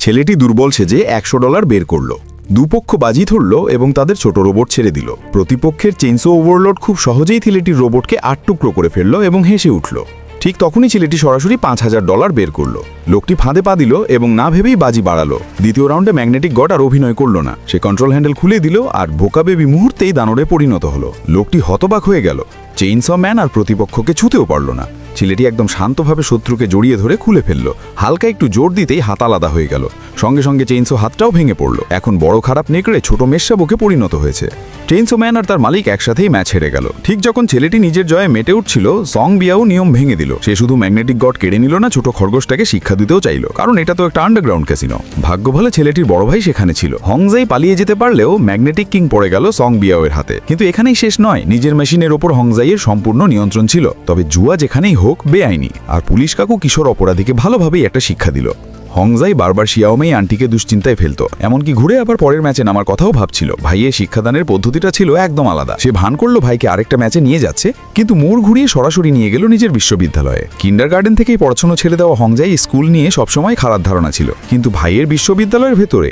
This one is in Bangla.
ছেলেটি দুর্বল সেজে একশো ডলার বের করল। দুপক্ষ বাজি ধরল এবং তাদের ছোট রোবট ছেড়ে দিল। প্রতিপক্ষের চেইনসো ওভারলোড খুব সহজেই ছেলেটির রোবটকে আট টুকরো করে ফেলল এবং হেসে উঠল। ঠিক তখনই ছেলেটি সরাসরি পাঁচ হাজার ডলার বের করল। লোকটি ফাঁদে পা দিল এবং না ভেবেই বাজি বাড়ালো। দ্বিতীয় রাউন্ডে ম্যাগনেটিক গড আর অভিনয় করল না। সে কন্ট্রোল হ্যান্ডেল খুলে দিল আর বোকা বেবি মুহূর্তেই দানরে পরিণত হলো। লোকটি হতবাক হয়ে গেল। চেইনস ম্যান আর প্রতিপক্ষকে ছুতেও পারল না। ছেলেটি একদম শান্তভাবে শত্রুকে জড়িয়ে ধরে খুলে ফেলল। হালকা একটু জোর দিতেই হাত আলাদা হয়ে গেল। সঙ্গে সঙ্গে চেইনসো হাতটাও ভেঙে পড়ল। এখন বড় খারাপ নেকড়ে ছোট মেষশাবকে পরিণত হয়েছে। চেইনসো ম্যান আর তার মালিক একসাথেই ম্যাচ হেরে গেল। ঠিক যখন ছেলেটি নিজের জয়ে মেটে উঠছিল, সং বিয়াও নিয়ম ভেঙে দিল। সে শুধু ম্যাগনেটিক গড কেড়ে নিল না, ছোট খরগোশটাকে শিক্ষা দিতেও চাইল। কারণ এটা তো একটা আন্ডারগ্রাউন্ড ক্যাসিনো ভাগ্য ভালো ছেলেটির বড় ভাই সেখানে ছিল। হংজাই পালিয়ে যেতে পারলেও ম্যাগনেটিক কিং পড়ে গেল সং বিয়াওয়ের হাতে। কিন্তু এখানেই শেষ নয়, নিজের মেশিনের ওপর হংজাইয়ের সম্পূর্ণ নিয়ন্ত্রণ ছিল। তবে জুয়া যেখানেই হোক, বেআইনি। আর পুলিশ কাকু কিশোর অপরাধীকে ভালোভাবেই একটা শিক্ষা দিল। হংজাই বারবার শিয়াওমেই আন্টিকে দুশ্চিন্তায় ফেলত। এমনকি ঘুরে আবার পরের ম্যাচে নামার কথাও ভাবছিল। ভাইয়ের শিক্ষাদানের পদ্ধতিটা ছিল একদম আলাদা। সে ভান করল ভাইকে আরেকটা ম্যাচে নিয়ে যাচ্ছে, কিন্তু মোড় ঘুরিয়ে সরাসরি নিয়ে গেল নিজের বিশ্ববিদ্যালয়ে। কিন্ডার গার্ডেন থেকেই পড়াশোনা ছেড়ে দেওয়া হংজাই স্কুল নিয়ে সবসময় খারাপ ধারণা ছিল। কিন্তু ভাইয়ের বিশ্ববিদ্যালয়ের ভেতরে